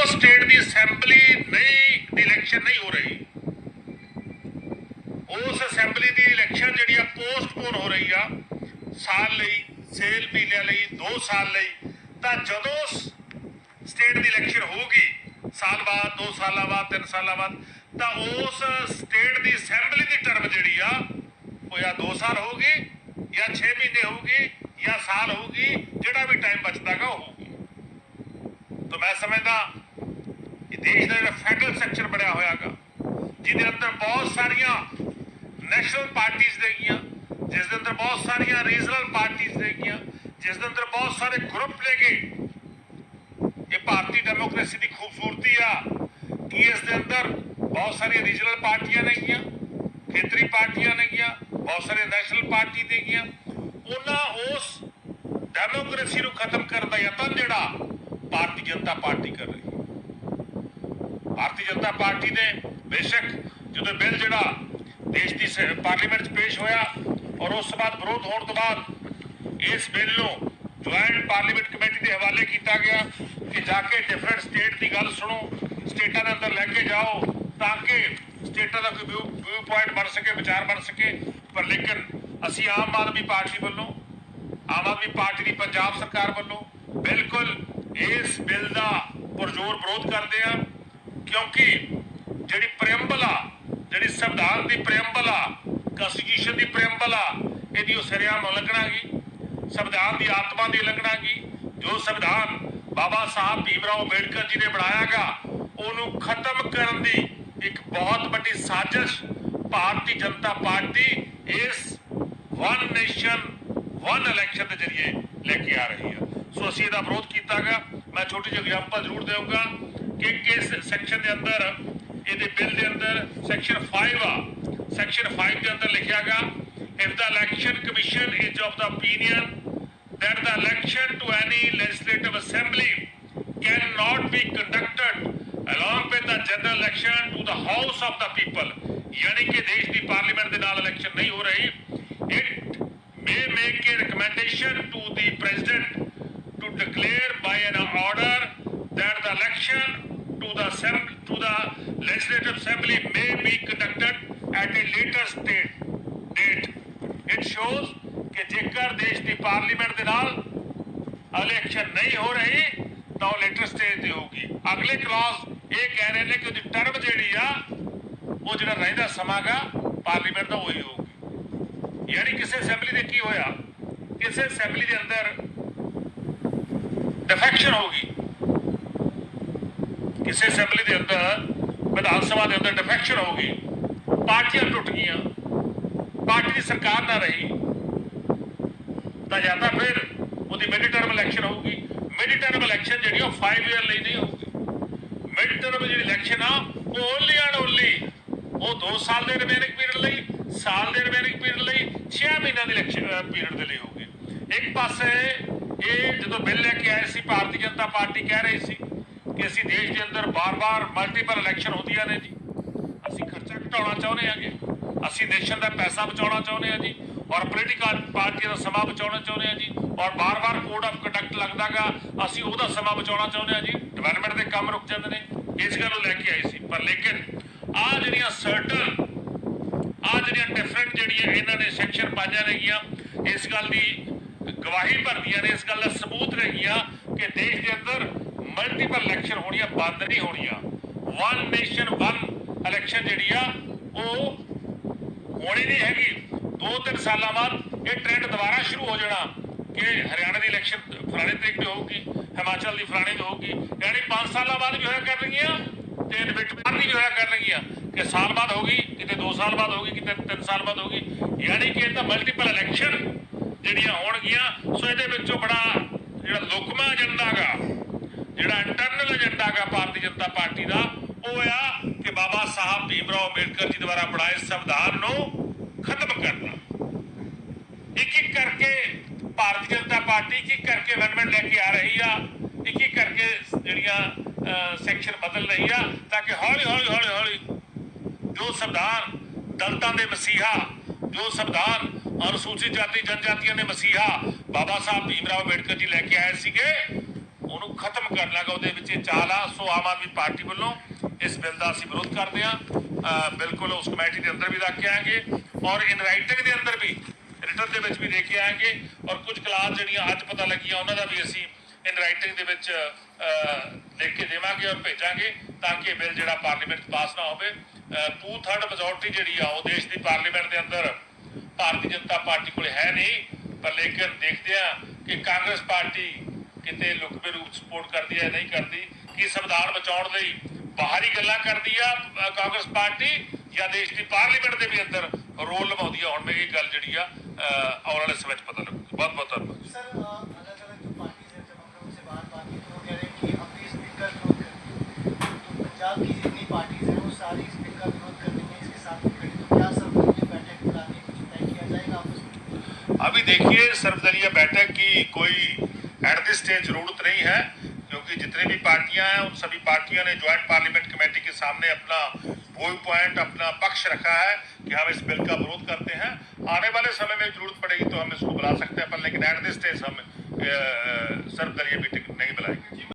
ਉਹ ਸਟੇਟ ਦੀ ਅਸੈਂਬਲੀ ਨਹੀਂ, ਦੀ ਇਲੈਕਸ਼ਨ ਨਹੀਂ ਹੋ ਰਹੀ। ਉਸ ਅਸੈਂਬਲੀ ਦੀ ਇਲੈਕਸ਼ਨ ਜਿਹੜੀ ਆ, ਪੋਸਟਪੋਨ ਹੋ ਰਹੀ ਆ, ਸਾਲ ਲਈ, ਸੇਲ ਪੀਲਿਆਂ ਲਈ 2 ਸਾਲ ਲਈ। ਤਾਂ ਜਦੋਂ ਸਟੇਟ ਦੀ ਇਲੈਕਸ਼ਨ ਹੋਊਗੀ, ਸਾਲ ਬਾਅਦ 2 ਸਾਲਾਂ ਬਾਅਦ 3 ਸਾਲਾਂ ਬਾਅਦ, ਤਾਂ ਉਸ ਸਟੇਟ ਦੀ ਅਸੈਂਬਲੀ ਦੀ ਟਰਮ ਜਿਹੜੀ ਆ, ਉਹ ਜਾਂ 2 ਸਾਲ ਹੋਊਗੀ, ਜਾਂ 6 ਮਹੀਨੇ ਹੋਊਗੀ, ਜਾਂ ਸਾਲ ਹੋਊਗੀ ਜਿਹੜਾ ਵੀ ਟਾਈਮ ਬਚਦਾਗਾ ਉਹ ਹੋਊਗੀ ਤਾਂ ਮੈਂ ਸਮਝਦਾ ਇਹ ਦੇਸ਼ ਦਾ ਜਿਹੜਾ ਫੈਡਰਲ ਸੈਕਸ਼ਨ ਬਣਿਆ ਹੋਇਆਗਾ, ਜਿਹਦੇ ਅੰਦਰ ਬਹੁਤ ਸਾਰੀਆਂ ਨੈਸ਼ਨਲ ਪਾਰਟੀਆਂ ਦੇਗੀਆਂ ਜਿਸ ਦੇ ਅੰਦਰ ਬਹੁਤ ਸਾਰੀਆਂ ਰੀਜਨਲ ਪਾਰਟੀਆਂ ਦੇਗੀਆਂ ਜਿਸ ਦੇ ਅੰਦਰ ਬਹੁਤ ਸਾਰੇ ਗਰੁੱਪ ਲੈਗੇ ਇਹ ਭਾਰਤੀ ਡੈਮੋਕ੍ਰੇਸੀ ਦੀ ਖੂਬਸੂਰਤੀ ਆ ਕਿ ਇਸ ਦੇ ਅੰਦਰ ਬਹੁਤ ਸਾਰੀਆਂ ਰੀਜਨਲ ਪਾਰਟੀਆਂ ਨੇਗੀਆਂ, ਖੇਤਰੀ ਪਾਰਟੀਆਂ ਨੇਗੀਆਂ, ਬਹੁਤ ਸਾਰੇ ਨੈਸ਼ਨਲ ਪਾਰਟੀ ਨੇਗੀਆਂ। ਉਹਨਾਂ ਉਸ ਡੈਮੋਕ੍ਰੇਸੀ ਨੂੰ ਖਤਮ ਕਰਨ ਦਾ ਯਤਨ ਜਿਹੜਾ ਭਾਰਤੀ ਜਨਤਾ ਪਾਰਟੀ ਕਰ ਜਨਤਾ ਪਾਰਟੀ ਨੇ ਬੇਸ਼ੱਕ ਜਦੋਂ ਬਿੱਲ ਜਿਹੜਾ ਦੇਸ਼ ਦੀ ਸ- ਪਾਰਲੀਮੈਂਟ 'ਚ ਪੇਸ਼ ਹੋਇਆ ਔਰ ਉਸ ਤੋਂ ਬਾਅਦ ਵਿਰੋਧ ਹੋਣ ਤੋਂ ਬਾਅਦ ਇਸ ਬਿੱਲ ਨੂੰ ਜੁਆਇੰਟ ਪਾਰਲੀਮੈਂਟ ਕਮੇਟੀ ਦੇ ਹਵਾਲੇ ਕੀਤਾ ਗਿਆ ਕਿ ਜਾ ਕੇ ਡਿਫਰੈਂਟ ਸਟੇਟ ਦੀ ਗੱਲ ਸੁਣੋ, ਸਟੇਟਾਂ ਦੇ ਅੰਦਰ ਲੈ ਕੇ ਜਾਓ ਤਾਂ ਕਿ ਸਟੇਟਾਂ ਦਾ ਕੋਈ ਵਿਊ ਪੁਆਇੰਟ ਬਣ ਸਕੇ, ਵਿਚਾਰ ਬਣ ਸਕੇ। ਪਰ ਲੇਕਿਨ ਅਸੀਂ ਆਮ ਆਦਮੀ ਪਾਰਟੀ ਵੱਲੋਂ, ਆਮ ਆਦਮੀ ਪਾਰਟੀ ਦੀ ਪੰਜਾਬ ਸਰਕਾਰ ਵੱਲੋਂ ਬਿਲਕੁਲ ਇਸ ਬਿੱਲ ਦਾ ਪੁਰਜ਼ੋਰ ਵਿਰੋਧ ਕਰਦੇ ਆ ਕਿਉਂਕਿ ਜਿਹੜੀ ਪ੍ਰੀਐਮਬਲ ਆ ਜਿਹੜੀ ਸੰਵਿਧਾਨ ਦੀ ਪ੍ਰੀਐਮਬਲ ਆ ਕਨਸਟੀਟਿਊਸ਼ਨ ਦੀ ਪ੍ਰੀਐਮਬਲ ਆ ਇਹਦੀ ਉਹ ਸਰਿਆਮ ਉਲੰਘਣਾ ਗਈ ਸੰਵਿਧਾਨ ਦੀ ਆਤਮਾ ਦੀ ਉਲੰਘਣਾ ਗਈ ਜੋ ਸੰਵਿਧਾਨ ਬਾਬਾ ਸਾਹਿਬ ਭੀਮਰਾਓ ਅੰਬੇਡਕਰ ਜੀ ਨੇ ਬਣਾਇਆਗਾ, ਉਹਨੂੰ ਖਤਮ ਕਰਨ ਦੀ ਇੱਕ ਬਹੁਤ ਵੱਡੀ ਸਾਜ਼ਿਸ਼ ਭਾਰਤੀ ਜਨਤਾ ਪਾਰਟੀ ਇਸ ਵਨ ਨੇਸ਼ਨ ਵਨ ਇਲੈਕਸ਼ਨ ਦੇ ਜ਼ਰੀਏ ਲੈ ਕੇ ਆ ਰਹੀ ਹੈ ਸੋ ਅਸੀਂ ਇਹਦਾ ਵਿਰੋਧ ਕੀਤਾਗਾ। ਮੈਂ ਛੋਟੀ ਜਿਹੀ ਐਗਜ਼ਾਮਪਲ ਜ਼ਰੂਰ ਦੇਵਾਂਗਾ ਕਿ ਕਿਸ ਸੈਕਸ਼ਨ ਦੇ ਅੰਦਰ ਇਹਦੇ ਬਿੱਲ ਦੇ ਅੰਦਰ ਸੈਕਸ਼ਨ 5 ਆ ਸੈਕਸ਼ਨ 5 ਦੇ ਅੰਦਰ ਲਿਖਿਆਗਾ if the election commission is of the opinion that the election to any legislative assembly cannot be conducted along with the general election to the house of the people ਯਾਨੀ ਕਿ ਦੇਸ਼ ਦੀ parliament ਦੇ ਨਾਲ election ਨਹੀਂ ਹੋ ਰਹੀ it may make a recommendation to the president to declare by an order that the election to the to the legislative assembly may be conducted at a later state, date. It shows ਕਿ ਜੇਕਰ ਦੇਸ਼ ਦੀ parliament ਦੇ ਨਾਲ election ਨਹੀਂ ਹੋ ਰਹੀ ਤਾਂ ਉਹ ਲੇਟਰ ਸਟੇਜ ਤੇ ਹੋਊਗੀ ਅਗਲੇ ਕਲਾਸ ਇਹ ਕਹਿ ਰਹੇ ਨੇ ਕਿ ਉਹਦੀ ਟਰਮ ਜਿਹੜੀ ਆ ਉਹ ਜਿਹੜਾ ਰਹਿੰਦਾ ਸਮਾਂਗਾ ਪਾਰਲੀਮੈਂਟ ਦਾ ਉਹੀ ਹੋਊਗੀ ਯਾਨੀ ਕਿਸੇ ਅਸੈਂਬਲੀ ਦੇ ਕੀ ਹੋਇਆ ਕਿਸੇ ਅਸੈਂਬਲੀ ਦੇ ਅੰਦਰ ਡਿਫੈਕਸ਼ਨ ਹੋ ਗਈ ਕਿਸੇ ਅਸੈਂਬਲੀ ਦੇ ਅੰਦਰ ਵਿਧਾਨ ਸਭਾ ਦੇ ਅੰਦਰ ਡਿਫੈਕਸ਼ਨ ਹੋ ਗਈ ਪਾਰਟੀਆਂ ਟੁੱਟ ਗਈਆਂ। ਪਾਰਟੀ ਦੀ ਸਰਕਾਰ ਨਾ ਰਹੀ। ਤਾਂ ਜਾਂ ਤਾਂ ਫਿਰ ਉਹਦੀ ਮਿਡ ਟਰਮ ਇਲੈਕਸ਼ਨ ਹੋਊਗੀ। ਮਿਡ ਟਰਮ ਇਲੈਕਸ਼ਨ ਜਿਹੜੀ ਉਹ 5 ਇਅਰ ਲਈ ਨਹੀਂ ਹੋਊਗੀ। ਮਿਡ ਟਰਮ ਜਿਹੜੀ ਇਲੈਕਸ਼ਨ ਆ, ਉਹ ਓਨਲੀ ਐਂਡ ਓਨਲੀ ਉਹ 2 ਸਾਲ ਦੇ ਰਿਮੇਨਿੰਗ ਪੀਰੀਅਡ ਲਈ, ਸਾਲ ਦੇ ਰਿਮੇਨਿੰਗ ਪੀਰੀਅਡ ਲਈ 6 ਮਹੀਨਿਆਂ ਦੀ ਇਲੈਕਸ਼ਨ ਪੀਰੀਅਡ ਦੇ ਲਈ ਹੋਊਗੀ। ਇੱਕ ਪਾਸੇ ਇਹ ਜਦੋਂ ਬਿੱਲ ਲੈ ਕੇ ਆਏ ਸੀ, ਭਾਰਤੀ ਜਨਤਾ ਪਾਰਟੀ ਕਹਿ ਰਹੀ ਸੀ ਕਿ ਅਸੀਂ ਦੇਸ਼ ਦੇ ਅੰਦਰ ਬਾਰ-ਬਾਰ ਮਲਟੀਪਲ ਇਲੈਕਸ਼ਨ ਹੁੰਦੀਆਂ ਨੇ ਜੀ। ਅਸੀਂ ਖਰਚਾ ਘਟਾਉਣਾ ਚਾਹੁੰਦੇ ਹਾਂਗੇ ਅਸੀਂ ਨੇਸ਼ਨ ਦਾ ਪੈਸਾ ਬਚਾਉਣਾ ਚਾਹੁੰਦੇ ਹਾਂ ਜੀ। ਔਰ ਪੋਲੀਟੀਕਲ ਪਾਰਟੀਆਂ ਦਾ ਸਮਾਂ ਬਚਾਉਣਾ ਚਾਹੁੰਦੇ ਹਾਂ ਜੀ। ਔਰ ਬਾਰ-ਬਾਰ ਕੋਡ ਆਫ ਕੰਡਕਟ ਲੱਗਦਾਗਾ, ਅਸੀਂ ਉਹਦਾ ਸਮਾਂ ਬਚਾਉਣਾ ਚਾਹੁੰਦੇ ਹਾਂ ਜੀ। ਡਿਵੈਲਪਮੈਂਟ ਦੇ ਕੰਮ ਰੁਕ ਜਾਂਦੇ ਨੇ। ਇਸ ਗੱਲ ਨੂੰ ਲੈ ਕੇ ਆਏ ਸੀ। ਪਰ ਲੇਕਿਨ ਆ ਜਿਹੜੀਆਂ ਸਰਟਨ ਆ ਜਿਹੜੀਆਂ ਡਿਫਰੈਂਟ ਜਿਹੜੀਆਂ ਇਹਨਾਂ ਨੇ ਸੈਕਸ਼ਨ ਪਾਈਆਂ ਨੇਗੀਆਂ, ਇਸ ਗੱਲ ਦੀ ਗਵਾਹੀ ਭਰਦੀਆਂ ਨੇ, ਇਸ ਗੱਲ ਦਾ ਸਬੂਤ ਨੇਗੀਆਂ ਕਿ ਦੇਸ਼ ਦੇ ਅੰਦਰ ਮਲਟੀਪਲ ਇਲੈਕਸ਼ਨ ਹੋਣੀਆਂ, ਬੰਦ ਨਹੀਂ ਹੋਣੀਆਂ। ਵਨ ਨੇਸ਼ਨ ਵਨ ਇਲੈਕਸ਼ਨ ਜਿਹੜੀ ਆ, ਉਹ ਹੋਣੀ ਨਹੀਂ ਹੈਗੀ। ਦੋ ਤਿੰਨ ਸਾਲਾਂ ਬਾਅਦ ਇਹ ਟ੍ਰੈਂਡ ਦੁਬਾਰਾ ਸ਼ੁਰੂ ਹੋ ਜਾਣਾ ਕਿ ਹਰਿਆਣਾ ਦੀ ਇਲੈਕਸ਼ਨ ਫਲਾਣੇ ਤਰੀਕ ਤੇ ਹੋਊਗੀ, ਹਿਮਾਚਲ ਦੀ ਫਲਾਣੇ ਤੇ ਹੋਊਗੀ। ਯਾਨੀ 5 ਸਾਲਾਂ ਬਾਅਦ ਵੀ ਹੋਇਆ ਕਰਨਗੀਆਂ ਤੇ ਇਨਵਿਟ ਵੀ ਹੋਇਆ ਕਰਨਗੀਆਂ। ਕਿ ਸਾਲ ਬਾਅਦ ਹੋਗੀ ਕਿਤੇ 2 ਸਾਲ ਬਾਅਦ ਹੋਗੀ ਕਿਤੇ 3 ਸਾਲ ਬਾਅਦ ਹੋਗੀ ਯਾਨੀ ਕਿ ਇਹ ਤਾਂ ਮਲਟੀਪਲ ਇਲੈਕਸ਼ਨ ਜਿਹੜੀਆਂ ਹੋਣਗੀਆਂ, ਸੋ ਇਹਦੇ ਵਿੱਚੋਂ ਬੜਾ ਜਿਹੜਾ ਲੁਕਮਾ ਏਜੰਡਾ ਹੈਗਾ ਜਿਹੜਾ ਇੰਟਰਨਲ ਏਜੰਡਾ ਗਾ ਭਾਰਤੀ ਜਨਤਾ ਪਾਰਟੀ ਦਾ, ਉਹ ਆ ਕਿ ਬਾਬਾ ਸਾਹਿਬ ਭੀਮਰਾਓ ਅੰਬੇਡਕਰ ਜੀ ਦੁਆਰਾ ਬਣਾਏ ਸੰਵਿਧਾਨ ਨੂੰ ਖਤਮ ਕਰਨਾ। ਇੱਕ ਇੱਕ ਕਰਕੇ ਭਾਰਤੀ ਜਨਤਾ ਪਾਰਟੀ, ਇੱਕ ਕਰਕੇ ਅਮੈਂਡਮੈਂਟ ਲੈ ਕੇ ਆ ਰਹੀ ਆ, ਇੱਕ ਇੱਕ ਕਰਕੇ ਜਿਹੜੀਆਂ ਸੈਕਸ਼ਨ ਬਦਲ ਰਹੀ ਆ, ਤਾਂ ਕਿ ਹੌਲੀ ਹੌਲੀ ਹੌਲੀ ਹੌਲੀ ਜੋ ਸੰਵਿਧਾਨ ਦਲਤਾਂ ਦੇ ਮਸੀਹਾ, ਜੋ ਸੰਵਿਧਾਨ ਅਨੁਸੂਚਿਤ ਜਾਤੀ, ਜਨਜਾਤੀਆਂ ਦੇ ਮਸੀਹਾ ਬਾਬਾ ਸਾਹਿਬ ਭੀਮ ਰਾਓ ਅੰਬੇਡਕਰ ਜੀ ਲੈ ਕੇ ਆਏ ਸੀਗੇ ਉਹਨੂੰ ਖਤਮ ਕਰਨਾ ਗਾ ਉਹਦੇ ਵਿੱਚ ਇਹ ਚਾਲ ਆ। ਸੋ ਆਮ ਆਦਮੀ ਪਾਰਟੀ ਵੱਲੋਂ ਇਸ ਬਿੱਲ ਦਾ ਅਸੀਂ ਵਿਰੋਧ ਕਰਦੇ ਹਾਂ। ਬਿਲਕੁਲ ਉਸ ਕਮੇਟੀ ਦੇ ਅੰਦਰ ਵੀ ਰੱਖ ਕੇ ਆਏਗੇ ਔਰ ਇਨ ਰਾਈਟਿੰਗ ਦੇ ਅੰਦਰ ਵੀ ਰਿਟਰਨ ਦੇ ਵਿੱਚ ਵੀ ਦੇ ਕੇ ਆਏਗੇ ਔਰ ਕੁਝ ਕਲਾਸ ਜਿਹੜੀਆਂ ਅੱਜ ਪਤਾ ਲੱਗੀਆਂ, ਉਹਨਾਂ ਦਾ ਵੀ ਅਸੀਂ ਇਨ ਰਾਈਟਿੰਗ ਦੇ ਵਿੱਚ ਲਿਖ ਕੇ ਦੇਵਾਂਗੇ ਔਰ ਭੇਜਾਂਗੇ ਤਾਂ ਕਿ ਇਹ ਬਿੱਲ ਜਿਹੜਾ ਪਾਰਲੀਮੈਂਟ 'ਚ ਪਾਸ ਨਾ ਹੋਵੇ। ਟੂ ਥਰਡ ਮੈਜੋਰਟੀ ਜਿਹੜੀ ਆ, ਉਹ ਦੇਸ਼ ਦੀ ਪਾਰਲੀਮੈਂਟ ਦੇ ਅੰਦਰ ਭਾਰਤੀ ਜਨਤਾ ਪਾਰਟੀ ਕੋਲ ਹੈ ਨਹੀਂ। ਪਰ ਲੇਕਿਨ ਦੇਖਦੇ ਆ ਕਿ ਕਾਂਗਰਸ ਪਾਰਟੀ ਕਿਤੇ ਲੁਕਵੇਂ ਰੂਪ ਸਪੋਰਟ ਕਰਦੀ ਹੈ ਨਹੀਂ ਕਰਦੀ ਕੀ ਸੰਵਿਧਾਨ ਬਚਾਉਣ ਲਈ ਬਾਹਰੀ ਗੱਲਾਂ ਕਰਦੀ ਆ ਅ, ਕਾਂਗਰਸ ਪਾਰਟੀ ਜਾਂ ਦੇਸ਼ ਦੀ ਪਾਰਲੀਮੈਂਟ ਦੇ ਵੀ ਅੰਦਰ ਰੋਲ ਨਿਭਾਉਂਦੀ ਆ ਹੁਣ ਮੈਂ ਇਹ ਗੱਲ ਜਿਹੜੀ ਆ ਅ, ਆਉਣ ਵਾਲੇ ਸਮੇਂ 'ਚ ਪਤਾ ਲੱਗੂਗੀ ਬਹੁਤ ਬਹੁਤ ਧੰਨਵਾਦ सर अलग अलग जो पार्टीज हैं जब हम लोग उनसे बात बात की तो वो कह रहे हैं कि हम भी स्पीकर विरोध करेंगे तो पंजाब की जितनी पार्टीज हैं वो सारी स्पीकर विरोध कर रही हैं इसके साथ में खड़ी तो क्या सर वो ये बैठक बुलाने कुछ तय किया जाएगा आपस में अभी देखिए सर्वदलीय बैठक की कोई एट दिस स्टेज ज़रूरत नहीं है, क्योंकि जितने भी पार्टियाँ हैं, उन सभी पार्टियों ने ज्वाइंट पार्लियामेंट कमेटी के सामने अपना व्यू पॉइंट अपना पक्ष रखा है कि हम इस बिल का विरोध करते हैं। आने वाले समय में ज़रूरत पड़ेगी तो हम इसको बुला सकते हैं, पर लेकिन एट दिस स्टेज हम सर्वदलीय मीटिंग नहीं बुलाएँगे।